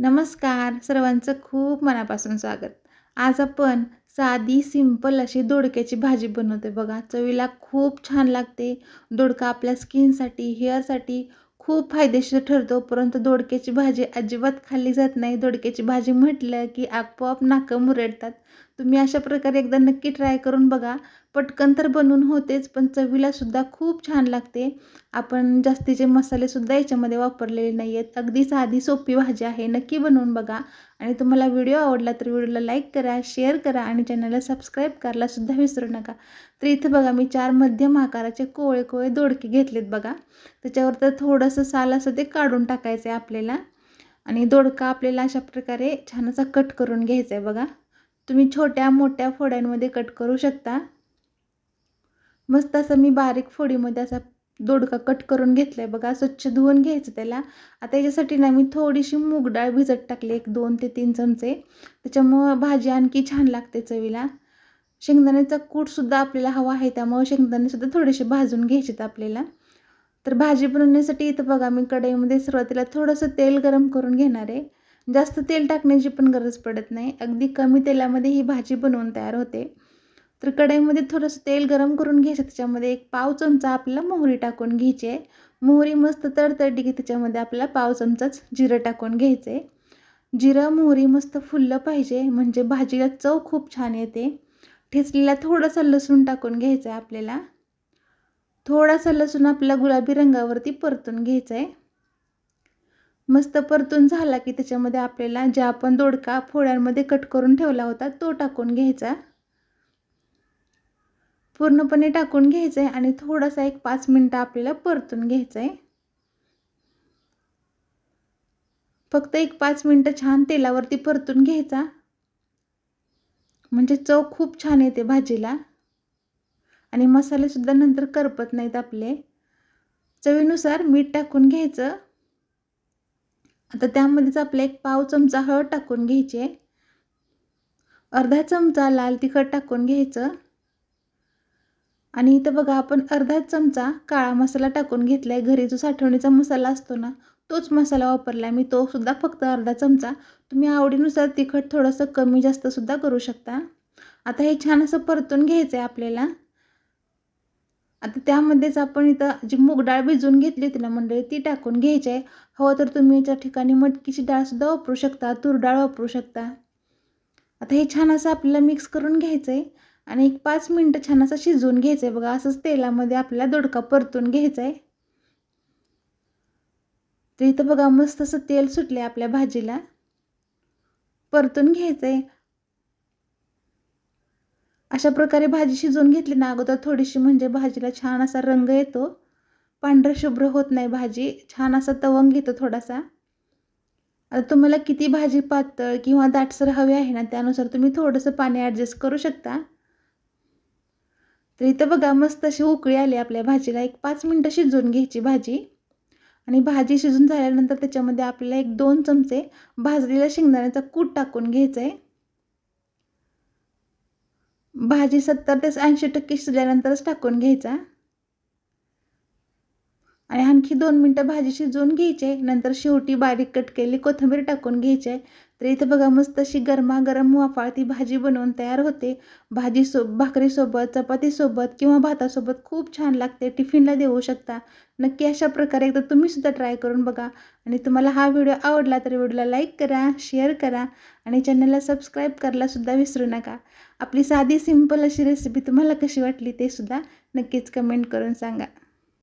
नमस्कार. सर्वांचं खूप मनापासून स्वागत. आज आपण साधी सिंपल अशी दोडक्याची भाजी बनवते बघा. चवीला खूप छान लागते. दोडका आपल्या स्किनसाठी हेअरसाठी खूप फायदेशीर ठरतो. परंतु दोडक्याची भाजी अजिबात खाल्ली जात नाही. दोडक्याची भाजी म्हटलं की आपोआप नाकं मुरडतात. तुम्ही अशा प्रकारे एकदा नक्की ट्राय करून बघा. पटकन तर बनून होतेच पण चवीलासुद्धा खूप छान लागते. आपण जास्तीचे मसालेसुद्धा याच्यामध्ये वापरलेले नाही आहेत अगदी साधी सोपी भाजी आहे नक्की बनवून बघा. आणि तुम्हाला व्हिडिओ आवडला तर व्हिडिओला लाईक करा शेअर करा आणि चॅनलला सबस्क्राईब करायलासुद्धा विसरू नका. तर इथं बघा मी चार मध्यम आकाराचे कोळे कोळे दोडके घेतलेत बघा. त्याच्यावर तर थोडंसं साल असं ते काढून टाकायचं आहे आपल्याला. आणि दोडका आपल्याला अशा प्रकारे छान असा कट करून घ्यायचा आहे बघा. तुम्ही छोट्या मोठ्या फोड्यांमध्ये कट करू शकता. मस्त असं मी बारीक फोडीमध्ये असा दोडका कट करून घेतला आहे बघा स्वच्छ धुवून घ्यायचं त्याला. आता याच्यासाठी ना मी थोडीशी मूग डाळ भिजत टाकली एक दोन ते तीन चमचे. त्याच्यामुळं भाजी आणखी छान लागते चवीला. शेंगदाण्याचा कूटसुद्धा आपल्याला हवा आहे त्यामुळं शेंगदाणेसुद्धा थोडेसे भाजून घ्यायचेत आपल्याला. तर भाजी बनवण्यासाठी इथं बघा मी कढईमध्ये सुरुवातीला थोडंसं तेल गरम करून घेणार आहे. जास्त तेल टाकण्याची पण गरज पडत नाही. अगदी कमी तेलामध्ये ही भाजी बनवून तयार होते. तर कढईमध्ये थोडंसं तेल गरम करून घ्यायचं त्याच्यामध्ये एक पाव चमचा आपल्याला मोहरी टाकून घ्यायची. आहे मोहरी मस्त तडतडली की त्याच्यामध्ये आपल्याला पाव चमचाच जिरं टाकून घ्यायचं. आहे जिरं मोहरी मस्त फुललं पाहिजे म्हणजे भाजीला चव खूप छान येते. ठेचलेला थोडासा लसूण टाकून घ्यायचा आहे आपल्याला. थोडासा लसूण आपला गुलाबी रंगावरती परतून घ्यायचा आहे मस्त परतून झाला की त्याच्यामध्ये आपल्याला ज्या आपण दोडका फोड्यांमध्ये कट करून ठेवला होता तो टाकून घ्यायचा. पूर्णपणे टाकून घ्यायचं आहे आणि थोडासा एक पाच मिनटं आपल्याला परतून घ्यायचं आहे फक्त एक पाच मिनटं छान तेलावरती परतून घ्यायचा. म्हणजे चव खूप छान येते भाजीला. आणि मसालेसुद्धा नंतर करपत नाहीत आपले. चवीनुसार मीठ टाकून घ्यायचं. आता त्यामध्येच आपलं एक पाव चमचा हळद टाकून घ्यायची आहे. अर्धा चमचा लाल तिखट टाकून घ्यायचं. आणि इथं बघा आपण अर्धा चमचा काळा मसाला टाकून घेतला आहे घरी जो साठवणीचा मसाला असतो ना तोच मसाला वापरला आहे मी तो सुद्धा फक्त अर्धा चमचा. तुम्ही आवडीनुसार तिखट थोडंसं कमी जास्तसुद्धा करू शकता. आता हे छान असं परतून घ्यायचं आहे आपल्याला. आता त्यामध्येच आपण इथं जी मूग डाळ भिजवून घेतली होती ना मंडळी ती टाकून घ्यायची आहे हवं तर तुम्ही याच्या ठिकाणी मटकीची डाळसुद्धा वापरू शकता तूर डाळ वापरू शकता. आता हे छान असं आपल्याला मिक्स करून घ्यायचं आहे आणि एक पाच मिनटं छान असं शिजवून घ्यायचं आहे बघा असंच तेलामध्ये आपल्याला दोडका परतून घ्यायचा आहे तर इथं बघा मस्त असं तेल सुटले आपल्या भाजीला. परतून घ्यायचं आहे अशा प्रकारे भाजी शिजवून घेतली ना अगोदर थोडीशी म्हणजे भाजीला छान असा रंग येतो. पांढरं शुभ्र होत नाही भाजी. छान असा तवंग येतो थोडासा. आता तुम्हाला किती भाजी पातळ किंवा दाटसर हवी आहे ना त्यानुसार तुम्ही थोडंसं पाणी ॲडजस्ट करू शकता. तर इथं बघा मस्त अशी उकळी आली आपल्या भाजीला. एक पाच मिनटं शिजवून घ्यायची भाजी. आणि भाजी शिजून झाल्यानंतर त्याच्यामध्ये आपल्याला एक दोन चमचे भाजलेल्या शेंगदाण्याचा कूट टाकून घ्यायचा आहे भाजी सत्तर ते ऐंशी टक्के शिजल्यानंतरच टाकून घ्यायचा. आणि आणखी दोन मिनटं भाजी शिजवून घ्यायची आहे. नंतर शेवटी बारीक कट केलेली कोथिंबीर टाकून घ्यायची आहे. तर इथं बघा मस्त अशी गरमागरम वाफाळती भाजी बनवून तयार होते. भाजी सो भाकरीसोबत चपातीसोबत किंवा भातासोबत खूप छान लागते. टिफिनला देऊ शकता. नक्की अशा प्रकारे एकदा तुम्हीसुद्धा ट्राय करून बघा. आणि तुम्हाला हा व्हिडिओ आवडला तर व्हिडिओला लाईक करा शेअर करा आणि चॅनलला सबस्क्राईब करायलासुद्धा विसरू नका. आपली साधी सिंपल अशी रेसिपी तुम्हाला कशी वाटली ते सुद्धा नक्कीच कमेंट करून सांगा.